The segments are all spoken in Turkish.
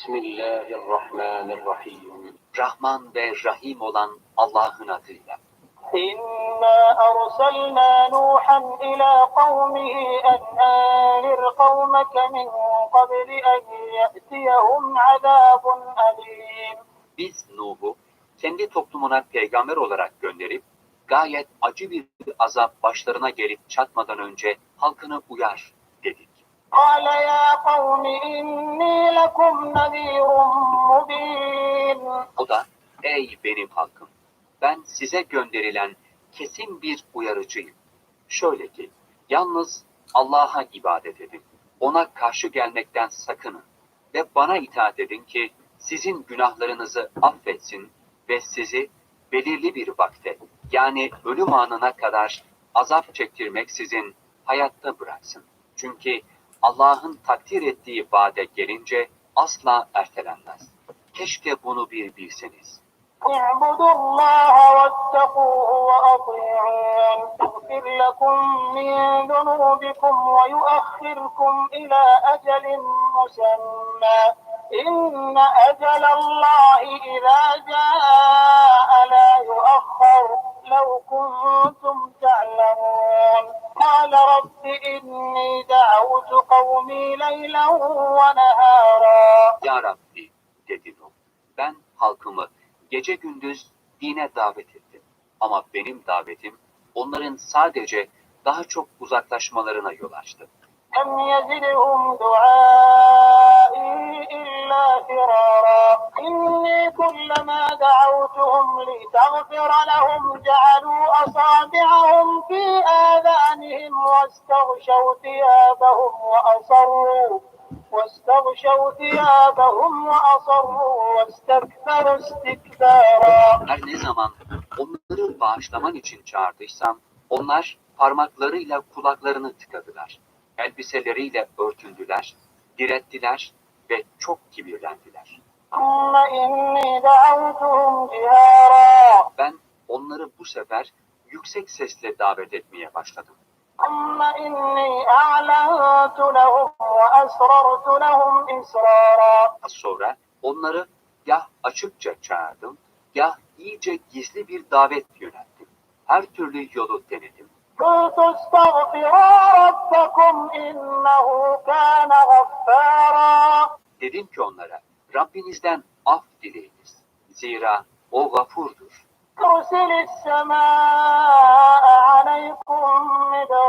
Bismillahirrahmanirrahim. Rahman ve Rahim olan Allah'ın adıyla. İnna arsalna Nuhan ila kavmihi en anir kavmeke min qabli en ye'tiyehum azabun alim. Biz Nuh'u kendi toplumuna peygamber olarak gönderip gayet acı bir azap başlarına gelip çatmadan önce halkını uyar قال يا قوم إني لكم نذير مبين O da ey benim halkım ben size gönderilen kesin bir uyarıcıyım. Şöyle ki yalnız Allah'a ibadet edin. Ona karşı gelmekten sakının ve bana itaat edin ki sizin günahlarınızı affetsin ve sizi belirli bir vakte yani ölüm anına kadar azap çektirmeksizin hayatta bıraksın. Çünkü Allah'ın takdir ettiği vade gelince asla ertelenmez. Keşke bunu bir bilseniz. اعبدوا الله واتقوه وأطيعون يغفر لكم من ذنوبكم ويؤخركم إلى أجل مسمى إن أجل الله إذا جاء dedi Nuh. Ben halkımı gece gündüz dine davet ettim. Ama benim davetim onların sadece daha çok uzaklaşmalarına yol açtı. لم يزدهم دعائي إلا فرارا إني كلما دعوتهم لتغفر لهم جعلوا أصابعهم في آذانهم واستغشوا ثيابهم وأصروا واستغشوا ثيابهم وأصروا واستكبروا استكبارا Her ne zaman onları bağışlaman için çağırdıysam onlar parmaklarıyla kulaklarını tıkadılar. Elbiseleriyle örtündüler, direttiler ve çok kibirlendiler. ثم إني دعوتهم جهارا Ben onları bu sefer yüksek sesle davet etmeye başladım. ثم إني أعلنت لهم وأسررت لهم إسرارا Sonra onları yah açıkça çağırdım, yah iyice gizli bir davet yönelttim. Her türlü yolu denedim. قلت استغفروا ربكم إنه كان غفارا Dedim ki onlara, Rabbinizden af dileyiniz. Zira o gafurdur. يرسل السماء عليكم مدرارا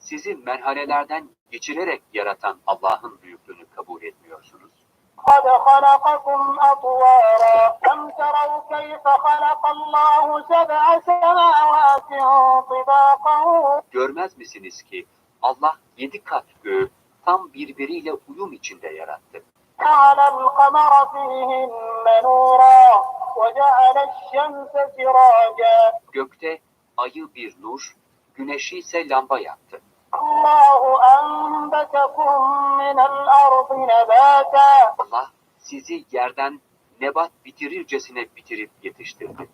sizi merhalelerden geçirerek yaratan Allah'ın büyüklüğünü kabul etmiyorsunuz? قد خلقكم أطوارا لم تروا كيف خلق الله سبع سماوات طباقا Görmez misiniz ki Allah yedi kat göğü tam birbiriyle uyum içinde yarattı. جعل القمر فيهن نورا وجعل الشمس سراجا Gökte ayı bir nur, güneşi ise lamba yaptı. Vallahu enbetekum minel ardı nebata. Allah sizi yerden nebat bitirircesine bitirip yetiştirdi.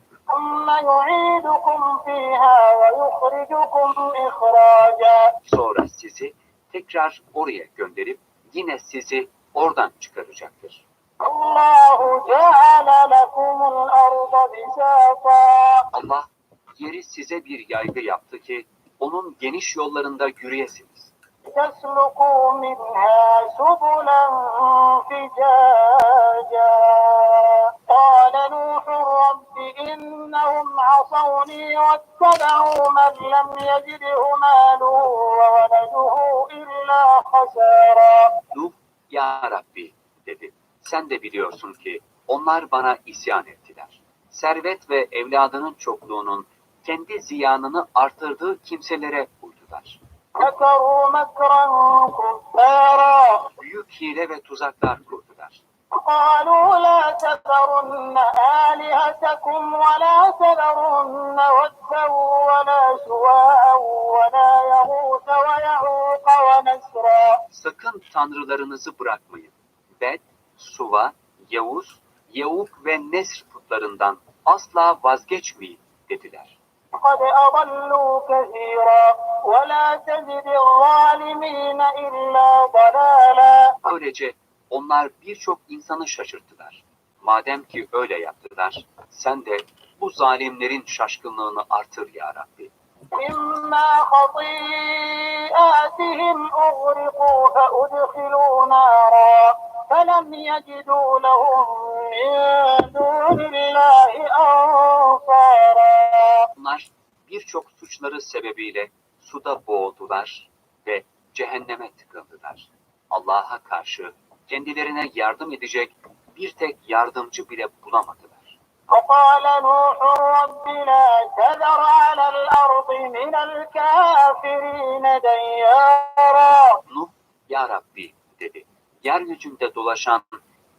Sonra sizi tekrar oraya gönderip yine sizi oradan çıkaracaktır. Allah yeri size bir yaygı yaptı ki onun geniş yollarında yürüyesiniz. تسلكوا منها سبلا فجاجا قال نوح رب إنهم عصوني واتبعوا من لم يجده ماله وولده إلا خسارا Nuh, Ya Rabbi dedi. Sen de biliyorsun ki onlar bana isyan ettiler. Servet ve evladının çokluğunun kendi ziyanını artırdığı kimselere uydular. مكروا مكرا كبارا Büyük hile ve tuzaklar kurdular. قالوا لا تذرن آلهتكم ولا تذرن ودا ولا سواعا ولا يغوث ويعوق ونسرا Sakın tanrılarınızı bırakmayın. Bed, Suva, Yavuz, Yavuk ve Nesr putlarından asla vazgeçmeyin dediler. قد أضلوا كثيرا ولا تزد الظالمين إلا ضلالا Böylece onlar birçok insanı şaşırttılar. Madem ki öyle yaptılar, sen de bu zalimlerin şaşkınlığını artır ya Rabbi. مما خطيئاتهم أغرقوا فأدخلوا نارا فلم يجدوا لهم من دون الله suçları sebebiyle suda boğuldular ve cehenneme tıkıldılar. Allah'a karşı kendilerine yardım edecek bir tek yardımcı bile bulamadılar. وقال نوح رب لا تذر على الأرض من الكافرين ديارا Nuh, Ya Rabbi dedi. Yeryüzünde dolaşan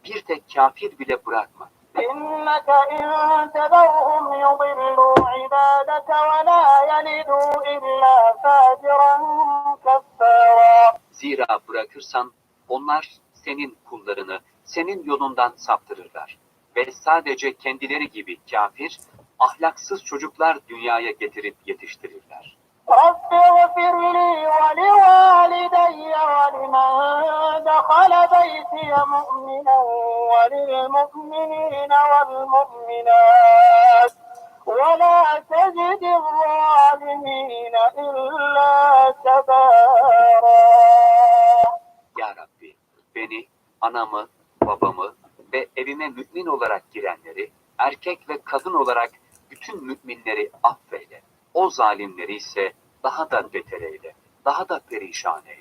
bir tek kafir bile bırakma. إنك إن تذرهم يضلوا عبادك ولا يلدوا إلا فاجرا كفارا Zira bırakırsan onlar senin kullarını senin yolundan saptırırlar. Ve sadece kendileri gibi kafir, ahlaksız çocuklar dünyaya getirip yetiştirirler. رب اغفر لي ولوالدي ولمن دخل بيتي مؤمنا وللمؤمنين والمؤمنات ولا تزد الظالمين إلا تبارا Ya Rabbi, beni, anamı, babamı ve evime mümin olarak girenleri, erkek ve kadın olarak bütün müminleri affeyle. O zalimleri ise daha da beter eyle, daha da perişan eyle.